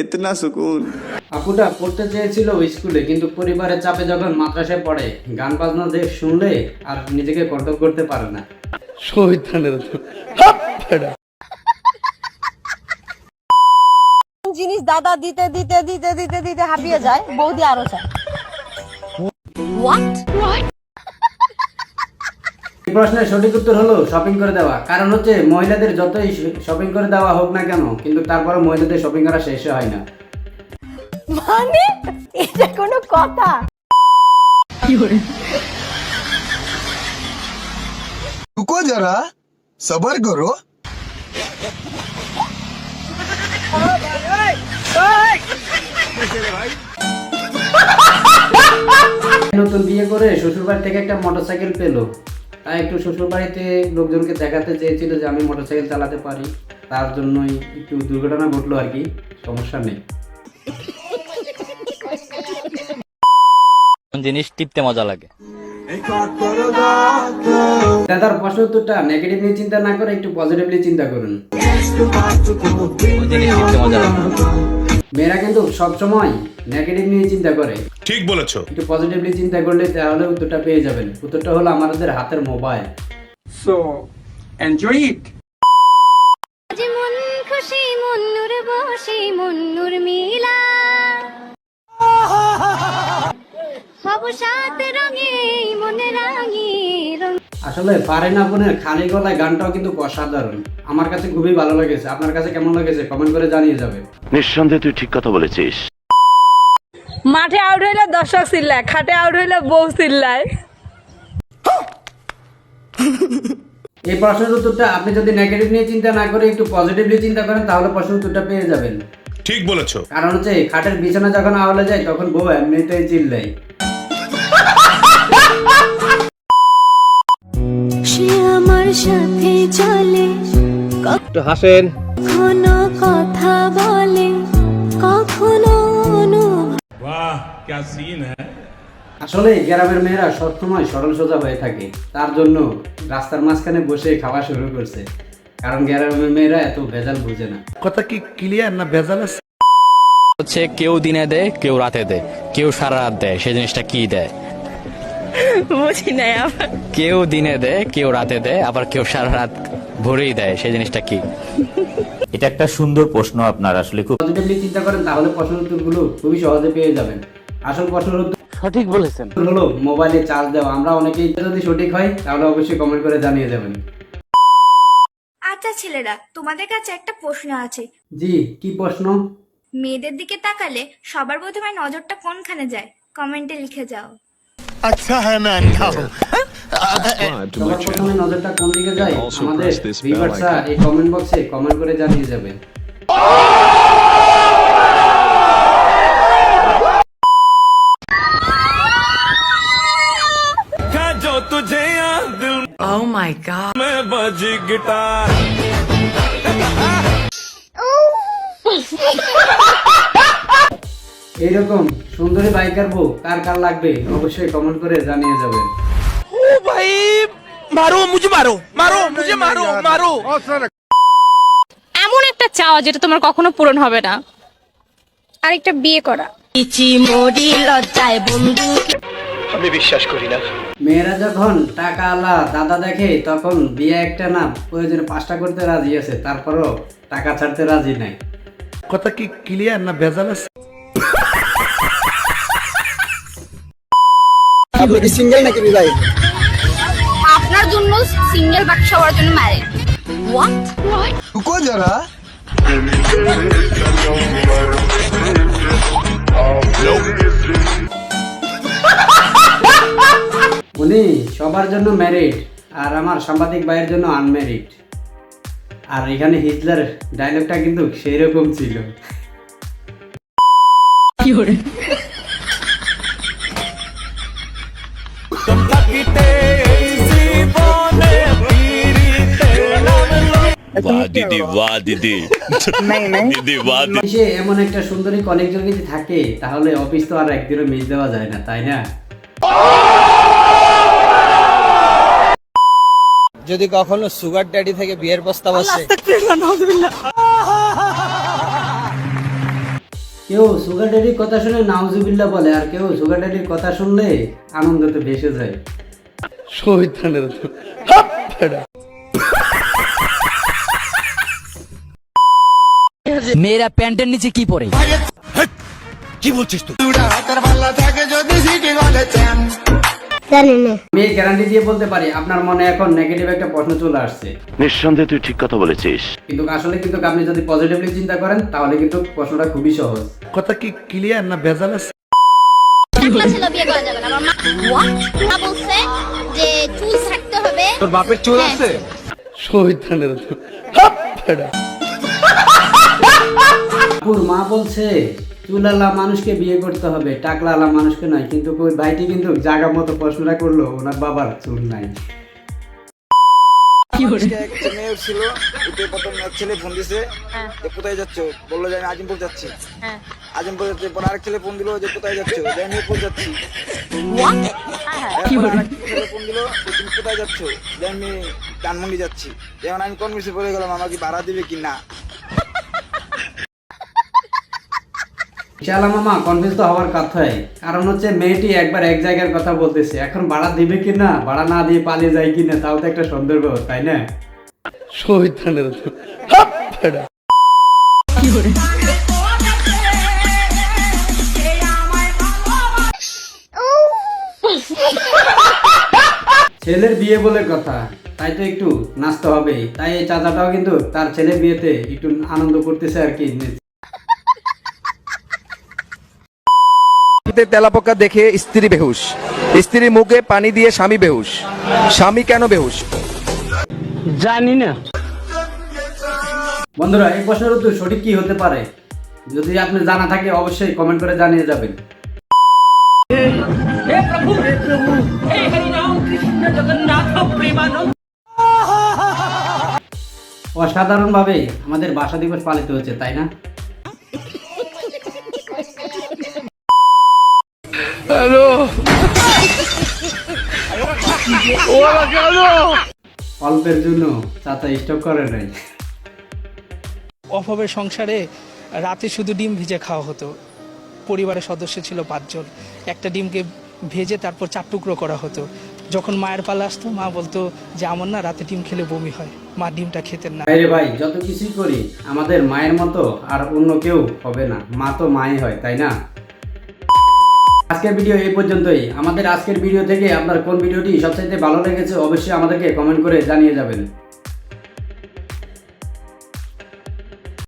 ইতনা সুকুন আপুটা পড়তে চেয়েছিল স্কুলে কিন্তু পরিবারের চাপে যখন মাদ্রাসায় পড়ে গান বাজনা যে শুনলে আর নিজেকে কন্ট্রোল করতে পারে না। জিনিস দাদা দিতে দিতে দিতে দিতে দিতে হাঁপিয়ে যায় বৌদি আরও চায়। হোয়াট এই প্রশ্নের সঠিক উত্তর হলো শপিং করে দেওয়া। কারণ হচ্ছে মহিলাদের যতই শপিং করে দেওয়া হোক না কেন কিন্তু তারপরে মহিলাদের শপিং করা শেষ হয় না। মানে? এটা কোনো কথা? রুকো যারা সবার করো নতুন বিয়ে করে শ্বশুরবাড়ি থেকে একটা মোটরসাইকেল পেল। একটু শ্বশুরবাড়িতে লোকজনকে দেখাতে চেয়েছিল যে আমি মোটরসাইকেল চালাতে পারি। তার জন্যই একটু দুর্ঘটনা ঘটলো আর কি সমস্যা নেই। জিনিস টিপতে মজা লাগে? দাদার প্রশ্ন উত্তরটা নেগেটিভলি চিন্তা না করে একটু পজিটিভলি চিন্তা করুন। জিনিস টিপতে মজা লাগে? মেয়েরা কিন্তু সবসময় নেগেটিভ নিয়ে চিন্তা করে। ঠিক বলেছ। একটু পজিটিভলি চিন্তা করলে তাহলে উত্তরটা পেয়ে যাবেন। উত্তরটা হলো আমাদের হাতের মোবাইল সো এনজয় ইট মন খুশি মন্নুর বসে মন্নুর মিলা। সব সাত রঙে মনে রাঙি রঙ আসলে পারে না বোনের খালি গলায় গানটাও কিন্তু অসাধারণ। আমার কাছে খুবই ভালো লেগেছে। আপনার কাছে কেমন লেগেছে? কমেন্ট করে জানিয়ে যাবে নিঃসন্দেহে তুই ঠিক কথা বলেছিস। মাঠে আউট হইলে দর্শক চিল্লায় খাটে আউট হইলে বউ চিল্লায়। এই প্রশ্নের উত্তরটা আপনি যদি নেগেটিভ নিয়ে চিন্তা না করে একটু পজিটিভলি চিন্তা করেন তাহলে প্রশ্নের উত্তরটা পেয়ে যাবেন। ঠিক বলেছ। কারণ হচ্ছে খাটের বিছানা যখন আওয়ালে যায় তখন বউ এমনিতেই চিল্লাই আমার সাথে চলে। একটু হাসেন। কখনো কথা বলে কখনো অনুভব আসলে গ্রামের মেয়েরা সবসময় সরল সোজা হয়ে থাকে। তার জন্য রাস্তার মাঝখানে বসে খাওয়া শুরু করছে। কারণ গ্রামের মেয়েরা এত ভেজাল বুঝে না। কত কি ক্লিয়ার না ভেজাল হচ্ছে কেউ দিনে দেয় কেউ রাতে দেয় কেউ সারা রাত দেয় সেই জিনিসটা কি দেয়? বুঝি নাই আবার। কেউ দিনে দেয় কেউ রাতে দেয় আবার কেউ সারা রাত ভরেই দেয় সেই জিনিসটা কি? এটা একটা সুন্দর প্রশ্ন আপনার আসলে খুব পজিটিভলি চিন্তা করেন তাহলে প্রশ্নের উত্তরগুলো খুবই সহজে পেয়ে যাবেন। আসল প্রশ্নের উত্তর সঠিক বলেছেন। হলো মোবাইলে চার্জ দেওয়া। আমরা অনেকেই যদি সঠিক হয় তাহলে অবশ্যই কমেন্ট করে জানিয়ে যাবেন আচ্ছা ছেলেরা তোমাদের কাছে একটা প্রশ্ন আছে। জি কি প্রশ্ন? মেয়েদের দিকে তাকালে সবার প্রথমে নজরটা কোনখানে যায়? কমেন্টে লিখে যাও। अच्छा है मैं अंधा हूँ সবার প্রথমে নজরটা কোন দিকে যায় আমাদের ভিউয়ার্সরা এই কমেন্ট বক্সে কমেন্ট করে জানিয়ে যাবেন এইরকম সুন্দরী বাইকার বউ কার কার লাগবে অবশ্যই কমেন্ট করে জানিয়ে যাবেন। ও ভাই মারো মুঝে মারো মারো মুঝে মারো মারো। এমন একটা চাওয়া যেটা তোমার কখনো পূরণ হবে না। আরেকটা বিয়ে করা। আমি বিশ্বাস করি না। মেয়েরা যখন টাকা আলা দাদা দেখে তখন বিয়ে একটা না প্রয়োজনে পাঁচটা করতে রাজি আছে তারপরও টাকা ছাড়তে রাজি নাই। আপনি সিঙ্গেল নাকি বিবাহিত? আপনার জন্য সিঙ্গেল বাট সবার জন্য যারা উনি সবার জন্য ম্যারিড আর আমার সাংবাদিক ভাইয়ের জন্য আনম্যারিড আর এখানে হিটলার ডায়লগটা কিন্তু সেই রকম ছিল। কি বাহ দিদি বাহ দিদি দিদি বাহ অফিসে এমন একটা সুন্দরী যদি থাকে তাহলে অফিস তো আর একদিনও মিস দেওয়া যায় না তাই না? যদি কখনো সুগার ড্যাডি থেকে বিয়ের প্রস্তাব আসে। কেউ সুগার ড্যাডির কথা শুনে নাউজুবিল্লা বলে আর কেউ সুগার ড্যাডির কথা শুনলে আনন্দতে ভেসে যায়। মেয়েরা প্যান্টের নিচে কি পরে? আমি গ্যারান্টি দিয়ে বলতে পারি আপনার মনে এখন নেগেটিভ একটা প্রশ্ন চলে আসছে। নিঃসন্দেহে তুই ঠিক কথা বলেছিস। কিন্তু আসলে কিন্তু আপনি যদি পজিটিভলি চিন্তা করেন তাহলে কিন্তু প্রশ্নটা খুবই সহজ। কথা কি ক্লিয়ার না ভেজাল আছে? বলছে যে চুল থাকতে হবে। তোর বাপের চুল আছে? আপুর মা বলছে চুলালা মানুষকে বিয়ে করতে হবে টাকলালা মানুষকে নয় কিন্তু ওই ভাইটি কিন্তু জায়গা মতো প্রশ্নটা করল ওনার বাবার চুল নাই। একটা মেয়ে ছিল এতে প্রথম এক ছেলে ফোন দিছে যে কোথায় যাচ্ছ? বলল যে আমি আজিমপুর যাচ্ছি। আজিমপুর যাচ্ছি পর আরেক ছেলে ফোন দিলো যে কোথায় যাচ্ছ? যে আমি মিরপুর যাচ্ছি। এরপর আরেক ছেলে ফোন দিলো তুমি কোথায় যাচ্ছ? যে আমি ধানমন্ডি যাচ্ছি। এখন আমি কনফিউজ পড়ে গেলাম আমাকে ভাড়া দিবে কি না? শালা মামা কনফিউজ তো হওয়ার কথাই কারণ হচ্ছে মেয়েটি একবার এক জায়গার কথা বলতেছে এখন ভাড়া দিবে কি না ভাড়া না দিয়ে পালিয়ে যায় কি না তাও তো একটা সন্দেহ তাই না? ছেলের বিয়ে বলে কথা তাই তো একটু নাচতে হবেই তাই এই চাচাটাও কিন্তু তার ছেলের বিয়েতে একটু আনন্দ করতেছে আর কি তেলাপোকা দেখে স্ত্রী বেহুশ। স্ত্রী মুখে পানি দিয়ে স্বামী বেহুশ। স্বামী কেন বেহুশ? বন্ধুরা এই প্রশ্নের উত্তর সঠিক কি হতে পারে? যদি আপনি জানা থাকে অবশ্যই কমেন্ট করে জানিয়ে যাবেন। অসাধারণভাবে আমাদের ভাষা দিবস পালিত হচ্ছে তাই না? অল্পের জন্য চাচা স্টপ করে নাই। অভাবের সংসারে রাতে শুধু ডিম ভিজে খাওয়া হতো। পরিবারের সদস্য ছিল পাঁচজন। একটা ডিমকে ভেজে তারপর চার টুকরো করা হতো। যখন মায়ের পালা আসতো মা বলতো যে আমার না রাতে ডিম খেলে বমি হয়। মা ডিমটা খেতেন না। ভাইরে ভাই যত কিছুই করি আমাদের মায়ের মতো আর অন্য কেউ হবে না। মা তো মাই হয় তাই না? আজকের ভিডিও এই পর্যন্তই। আমাদের আজকের ভিডিও থেকে আপনার কোন ভিডিওটি সবচাইতে ভালো লেগেছে অবশ্যই আমাদেরকে কমেন্ট করে জানিয়ে যাবেন।